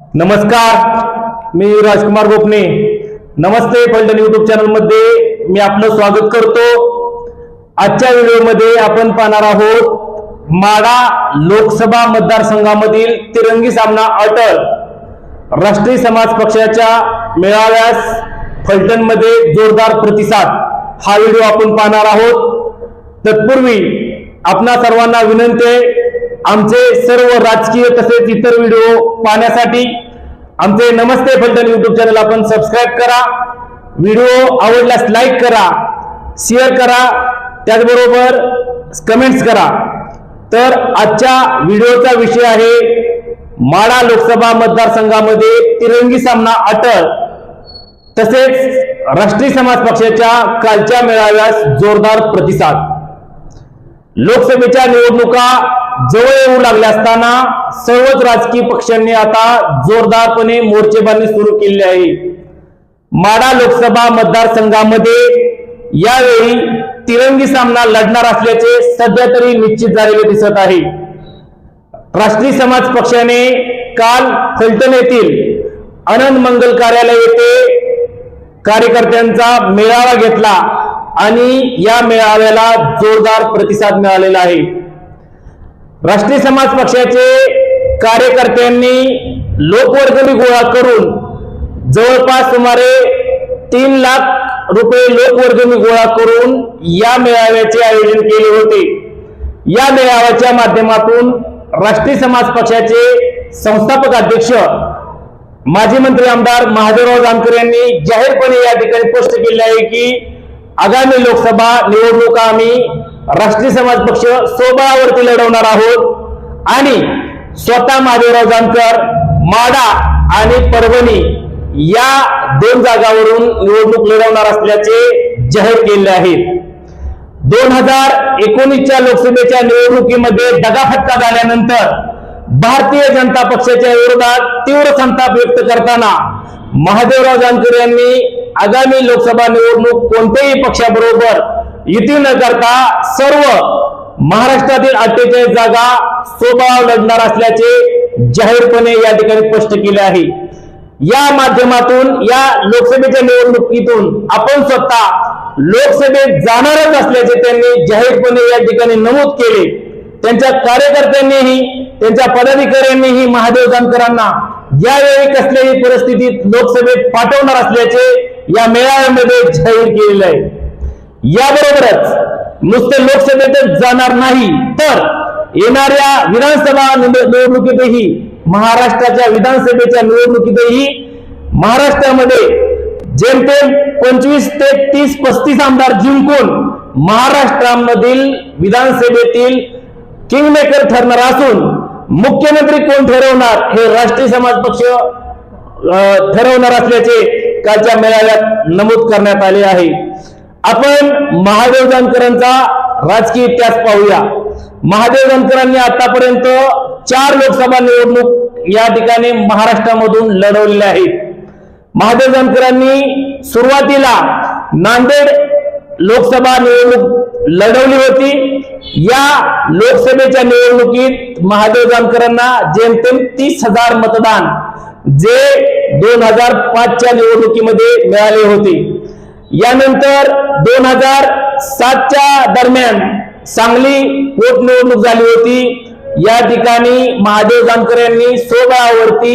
नमस्कार मी राजकुमार गोपने. नमस्ते फलटण युट्यूब चॅनलमध्ये मी आपलं स्वागत करतो. आजच्या व्हिडिओमध्ये आपण पाहणार आहोत माडा लोकसभा मतदारसंघामधील तिरंगी सामना अटल राष्ट्रीय समाज पक्षाच्या मेळाव्यास फलटणमध्ये जोरदार प्रतिसाद. हा व्हिडिओ आपण पाहणार आहोत. तत्पूर्वी आपणा सर्वांना विनंती आहे आमचे सर्व राजकीय तसेच इतर व्हिडिओ पाहण्यासाठी आमचे नमस्ते फलटण युट्यूब चॅनल आपण सबस्क्राईब करा. व्हिडिओ आवडल्यास लाईक करा शेअर करा त्याचबरोबर कमेंट्स करा. तर आजच्या व्हिडिओचा विषय आहे माडा लोकसभा मतदारसंघामध्ये तिरंगी सामना अटळ. तसेच राष्ट्रीय समाज पक्षाच्या कालच्या मेळाव्यास जोरदार प्रतिसाद. लोकसभेच्या निवडणुका जवळ येऊ लागल्या असताना सर्वच राजकीय पक्षांनी आता जोरदारपणे मोर्चेबांधणी सुरू केली आहे. माडा लोकसभा मतदारसंघामध्ये यावेळी तिरंगी सामना लढणार असल्याचे सध्या तरी निश्चित झालेले दिसत आहे. राष्ट्रीय समाज पक्षाने काल फलटण येथील आनंद मंगल कार्यालय येथे कार्यकर्त्यांचा मेळावा घेतला आणि या मेळाव्याला जोरदार प्रतिसाद मिळालेला आहे. राष्ट्रीय समाज पक्षाचे कार्यकर्त्यांनी लोकवर्गणी गोळा करून जवळपास सुमारे तीन लाख रुपये लोकवर्गणी गोळा करून या मेळाव्याचे आयोजन केले होते. या मेळाव्याच्या माध्यमातून राष्ट्रीय समाज पक्षाचे संस्थापक अध्यक्ष माजी मंत्री आमदार महादेवराव जानकर यांनी जाहीरपणे या ठिकाणी स्पष्ट केले आहे की आगामी लोकसभा निवडणुका आम्ही राष्ट्रीय समाज पक्ष स्वबळावरती लढवणार आहोत. आणि स्वतः महादेवराव जानकर माडा आणि परभणी या दोन जागावरून निवडणूक लढवणार असल्याचे जाहीर केले आहेत. दोन हजार एकोणीसच्या लोकसभेच्या निवडणुकीमध्ये दगाफटका झाल्यानंतर भारतीय जनता पक्षाच्या विरोधात तीव्र संताप व्यक्त करताना महादेवराव जानकर यांनी आगामी लोकसभा निवडणूक कोणत्याही पक्षाबरोबर युती न करता सर्व महाराष्ट्रातील अठ्ठेचाळीस जागा स्वभाव लढणार असल्याचे जाहीरपणे या ठिकाणी स्पष्ट केले आहे. या माध्यमातून या लोकसभेच्या निवडणुकीतून आपण स्वतः लोकसभेत जाणारच असल्याचे त्यांनी जाहीरपणे या ठिकाणी नमूद केले. त्यांच्या कार्यकर्त्यांनीही त्यांच्या पदाधिकाऱ्यांनीही महादेव जानकरांना यावेळी कसल्याही परिस्थितीत लोकसभेत पाठवणार असल्याचे या मेळाव्यामध्ये जाहीर केलेले आहे. याबरोबरच नुसते लोकसभेतच जाणार नाही तर येणाऱ्या विधानसभा निवडणुकीतही महाराष्ट्राच्या विधानसभेच्या निवडणुकीतही महाराष्ट्रामध्ये जेमतेम पंचवीस ते तीस पस्तीस आमदार जिंकून महाराष्ट्रामधील विधानसभेतील किंगमेकर ठरणार असून मुख्यमंत्री कोण ठरवणार हे राष्ट्रीय समाज पक्ष ठरवणार असल्याचे कालच्या मेळाव्यात नमूद करण्यात आले आहे. आपण महादेव जानकरांचा राजकीय इतिहास पाहूया. महादेव जानकरांनी आतापर्यंत चार लोकसभा निवडणूक या ठिकाणी महाराष्ट्रामधून लढवलेल्या आहेत. महादेव जानकरांनी सुरुवातीला नांदेड लोकसभा निवडणूक लढवली होती. या लोकसभेच्या निवडणुकीत महादेव जानकरांना जेमतेम तीस हजार मतदान जे दोन हजार पाचच्या निवडणुकीमध्ये मिळाले होते. यानंतर दोन हजार सातच्या दरम्यान सांगली पोटनिवडणूक झाली होती. या ठिकाणी महादेव जानकर यांनी सोबळावरती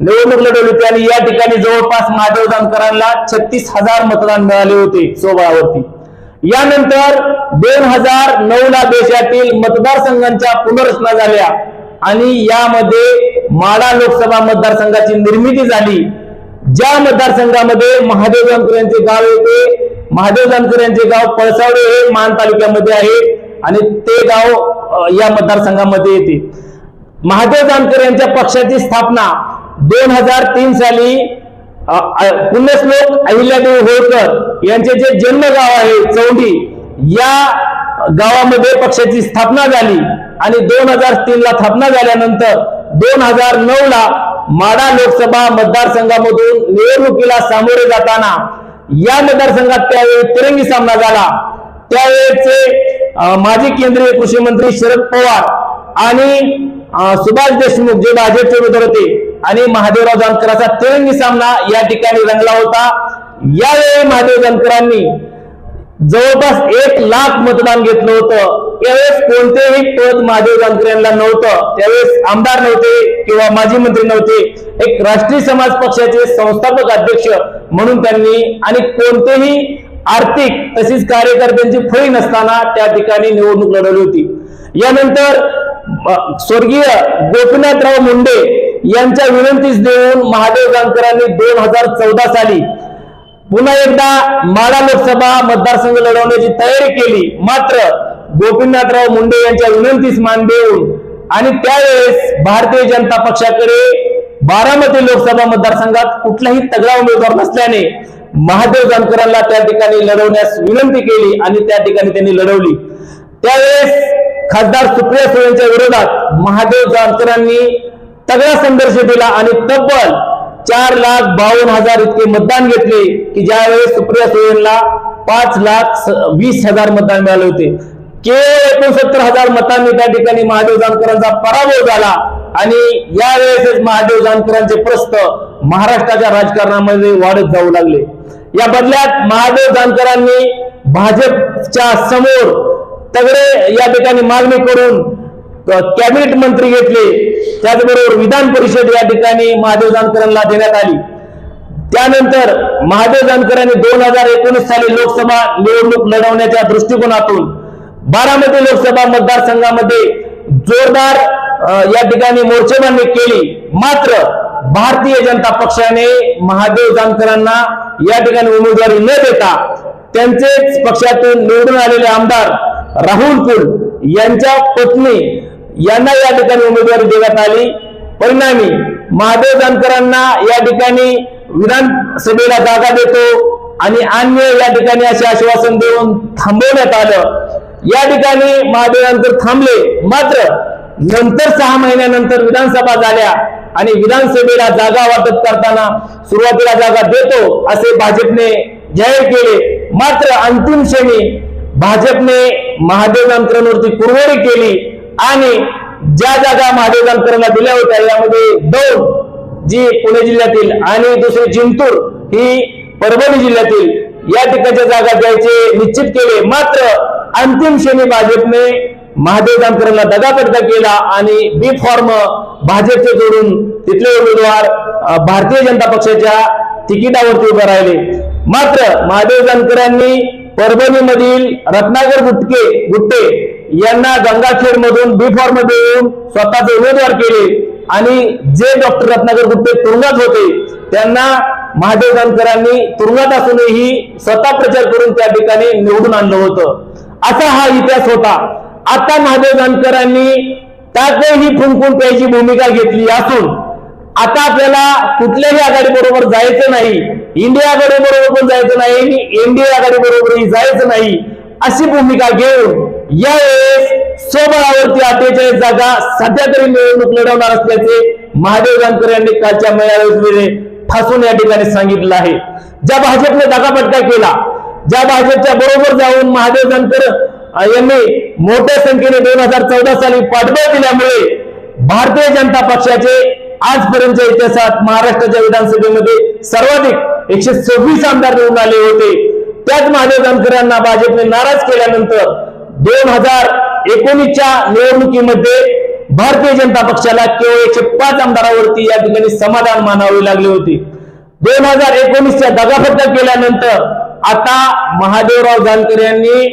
निवडणूक लढवली होती आणि या ठिकाणी जवळपास महादेव जानकरांना छत्तीस हजार मतदान मिळाले होते सोबळावरती यानंतर दोन हजार नऊ ला देशातील मतदारसंघांच्या पुनर्रचना झाल्या आणि यामध्ये माडा लोकसभा मतदारसंघाची निर्मिती झाली. ज्या मतदारसंघामध्ये महादेव जानकर यांचे गाव येते महादेव जानकर यांचे गाव पळसावडे हे मान तालुक्यामध्ये आहे आणि ते गाव या मतदारसंघामध्ये येते. महादेव जानकर यांच्या पक्षाची स्थापना दोन हजार तीन साली पुण्यश्लोक अहिल्यादेवी होळकर यांचे जे जन्मगाव आहे चौंडी या गावामध्ये पक्षाची स्थापना झाली आणि दोन हजार तीन ला स्थापना झाल्यानंतर दोन हजार नऊ ला माडा लोकसभा मतदारसंघामधून निवडणुकीला सामोरे जाताना या मतदारसंघात त्यावेळी तिरंगी सामना झाला. त्यावेळेचे माजी केंद्रीय कृषी मंत्री शरद पवार आणि सुभाष देशमुख जे भाजपचे उमेदवार होते आणि महादेवराव जानकरांचा तिरंगी सामना या ठिकाणी रंगला होता. यावेळी महादेव जानकरांनी जवळपास एक लाख मतदान घेतलं होतं. त्यावेळेस कोणतेही पद महादेव जानकर यांना नव्हतं. त्यावेळेस आमदार नव्हते किंवा माजी मंत्री नव्हते. एक राष्ट्रीय समाज पक्षाचे संस्थापक अध्यक्ष म्हणून त्यांनी आणि कोणतेही आर्थिक तसेच कार्यकर्त्यांची फळी नसताना त्या ठिकाणी निवडणूक लढवली होती. यानंतर स्वर्गीय गोपीनाथराव मुंडे यांच्या विनंतीस देऊन महादेव जानकरांनी दोन हजार चौदा साली पुन्हा एकदा माडा लोकसभा मतदारसंघ लढवण्याची तयारी केली. मात्र गोपीनाथराव मुंडे यांच्या विनंतीस मान देऊन आणि त्यावेळेस भारतीय जनता पक्षाकडे बारामती लोकसभा मतदारसंघात कुठलाही तगडा उमेदवार नसल्याने महादेव जानकरांना त्या ठिकाणी लढवण्यास विनंती केली आणि त्या ठिकाणी त्यांनी लढवली. त्यावेळेस खासदार सुप्रिया सुळेंच्या विरोधात महादेव जानकरांनी तगडा संघर्ष दिला आणि तब्बल चार लाख बावन्न हजार इतके मतदान घेतले की ज्यावेळेस सुप्रिया सुळेंना पाच लाख वीस हजार मतदान मिळाले होते. केवळ एकोणसत्तर हजार मतांनी त्या ठिकाणी महादेव जानकरांचा पराभव झाला आणि यावेळेसच महादेव जानकरांचे प्रस्त महाराष्ट्राच्या राजकारणामध्ये वाढत जाऊ लागले. या बदल्यात महादेव जानकरांनी भाजपच्या समोर तगडे या ठिकाणी मागणी करून कॅबिनेट मंत्री घेतले त्याचबरोबर विधान परिषद या ठिकाणी महादेव जानकरांना देण्यात आली. त्यानंतर महादेव जानकरांनी दोन हजार एकोणीस साली लोकसभा निवडणूक लढवण्याच्या दृष्टिकोनातून बारामती लोकसभा मतदारसंघामध्ये जोरदार या ठिकाणी मोर्चेबांधणी केली. मात्र भारतीय जनता पक्षाने महादेव जानकरांना या ठिकाणी उमेदवारी न देता त्यांचेच पक्षातून निवडून आलेले आमदार राहुल कुल यांच्या पत्नी यांना या ठिकाणी उमेदवारी देण्यात आली. परिणामी महादेव जानकरांना या ठिकाणी विधानसभेला जागा देतो आणि अन्य या ठिकाणी असे आश्वासन देऊन थांबवण्यात आलं. या ठिकाणी महादेव जानकर थांबले. मात्र नंतर सहा महिन्यानंतर विधानसभा झाल्या आणि विधानसभेला जागा वाटप करताना सुरुवातीला जागा देतो असे भाजपने जाहीर केले. मात्र अंतिम क्षणी भाजपने महादेव जानकरांवरती कुरवाडी केली. आणि ज्या जागा महादेव जानकरांना दिल्या होत्या यामध्ये दोन जी पुणे जिल्ह्यातील आणि दुसरी जिंतूर ही परभणी जिल्ह्यातील या ठिकाणच्या जागा द्यायचे निश्चित केले. मात्र अंतिम क्षणी भाजपने महादेव जानकरांना दगापटका केला आणि बी फॉर्म भाजपचे जोडून तिथले उमेदवार भारतीय जनता पक्षाच्या तिकिटावरती उभे राहिले. मात्र महादेव जानकरांनी परभणीमधील रत्नागर गुटके गुट्टे यांना गंगाखेड मधून बी फॉर्म देऊन स्वतःचे उमेदवार केले. आणि जे डॉक्टर रत्नाकर गुप्ते तुरुंगात होते त्यांना महादेव जानकरांनी तुरुंगात असूनही स्वतः प्रचार करून त्या ठिकाणी निवडून आणलं होतं. असा हा इतिहास होता. आता महादेव जानकरांनी त्यातही फुंकून प्यायची भूमिका घेतली असून आता आपल्याला कुठल्याही आघाडी बरोबर जायचं नाही इंडिया आघाडी बरोबर पण जायचं नाही एनडीए आघाडी बरोबरही जायचं नाही अशी भूमिका घेऊन यावेळेस स्वबळावरती अठ्ठेचाळीस जागा सध्या तरी निवडणूक लढवणार असल्याचे महादेव जानकर यांनी कालच्या मेळाव्यामध्ये फासून या ठिकाणी सांगितलं आहे. ज्या भाजपने दगापटका केला ज्या भाजपच्या बरोबर जाऊन महादेव जानकर यांनी मोठ्या संख्येने दोन हजार चौदा साली पाठबळ दिल्यामुळे भारतीय जनता पक्षाचे आजपर्यंतच्या इतिहासात महाराष्ट्राच्या विधानसभेमध्ये सर्वाधिक एकशे सव्वीस आमदार निवडून आले होते. त्याच महादेव जानकरांना भाजपने नाराज केल्यानंतर दोन हजार एकोणीसच्या निवडणुकीमध्ये भारतीय जनता पक्षाला केवळ एकशे पाच आमदारावरती या ठिकाणी समाधान मानावे लागले होते. दोन हजार एकोणीसच्या दगाफटका केल्यानंतर आता महादेवराव जानकर यांनी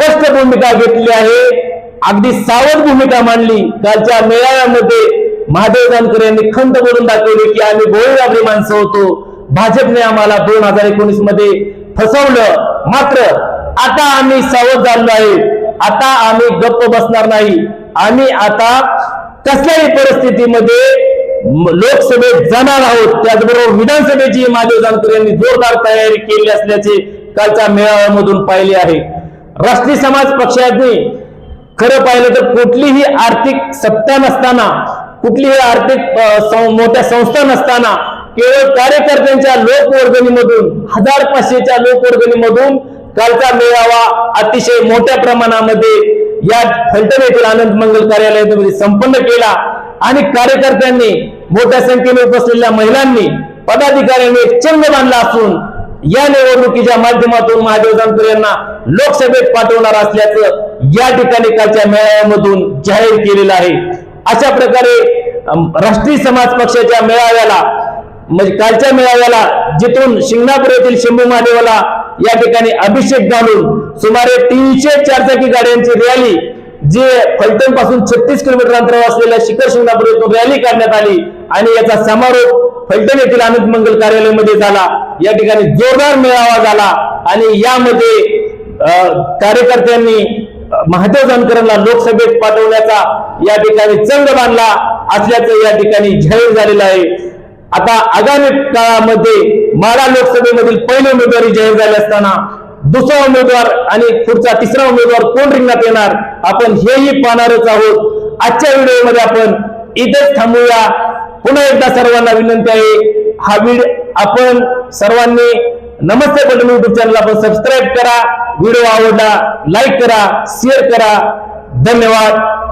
स्पष्ट भूमिका घेतली आहे. अगदी सावध भूमिका मांडली. कालच्या मेळाव्यामध्ये महादेव जानकर यांनी खंत बोलून दाखवली की आम्ही गोळीबाबरी माणसं होतो. भाजपने आम्हाला दोन हजार एकोणीसमध्ये फसवलं. मात्र आता आम्ही सावध झालो आहे. आता आम्ही गप्प बसणार नाही. आम्ही आता कसल्याही परिस्थितीमध्ये लोकसभेत जाणार आहोत. त्याचबरोबर विधानसभेची महादेव जानकर यांनी जोरदार तयारी केली असल्याचे कालच्या मेळाव्यामधून पाहिले आहे. राष्ट्रीय समाज पक्षाने खरं पाहिलं तर कुठलीही आर्थिक सत्ता नसताना कुठलीही आर्थिक मोठ्या संस्था नसताना केवळ कार्यकर्त्यांच्या लोकवर्गणीमधून हजार पाचशेच्या लोकवर्गणीमधून कालचा मेळावा अतिशय मोठ्या प्रमाणामध्ये या फलटण येथील आनंद मंगल कार्यालयामध्ये संपन्न केला आणि कार्यकर्त्यांनी मोठ्या संख्येने उपसलेल्या महिलांनी पदाधिकाऱ्यांनी एक चंग बांधला असून या निवडणुकीच्या माध्यमातून महादेव जानकर यांना लोकसभेत पाठवणार असल्याचं या ठिकाणी कालच्या मेळाव्यामधून जाहीर केलेलं आहे. अशा प्रकारे राष्ट्रीय समाज पक्षाच्या मेळाव्याला म्हणजे कालच्या मेळाव्याला जिथून शिंगणापूर येथील शंभू महादेवाला या ठिकाणी अभिषेक घालून सुमारे तीनशे चारचाकी गाड्यांची रॅली जे फलटणपासून छत्तीस किलोमीटर अंतरावर असलेल्या शिखर शिंगणापूर येथून रॅली काढण्यात आली आणि याचा समारोप फलटण येथील आनंद मंगल कार्यालयामध्ये झाला. या ठिकाणी जोरदार मेळावा झाला आणि यामध्ये अं, कार्यकर्त्यांनी महादेव जानकरांना लोकसभेत पाठवण्याचा या ठिकाणी चंग बांधला असल्याचं या ठिकाणी जाहीर झालेलं आहे. आता आगामी काळामध्ये माडा लोकसभेमधील पहिले उमेदवारी जाहीर झाले असताना दुसरा उमेदवार आणि पुढचा तिसरा उमेदवार कोण रिंगणात येणार आपण हेही पाहणारच आहोत. आजच्या व्हिडिओमध्ये आपण इथेच थांबूया. पुन्हा एकदा सर्वांना विनंती आहे हा व्हिडिओ आपण सर्वांनी नमस्ते पटेल युट्यूब चॅनल आपण सबस्क्राईब करा. व्हिडिओ आवडला लाईक करा शेअर करा. धन्यवाद.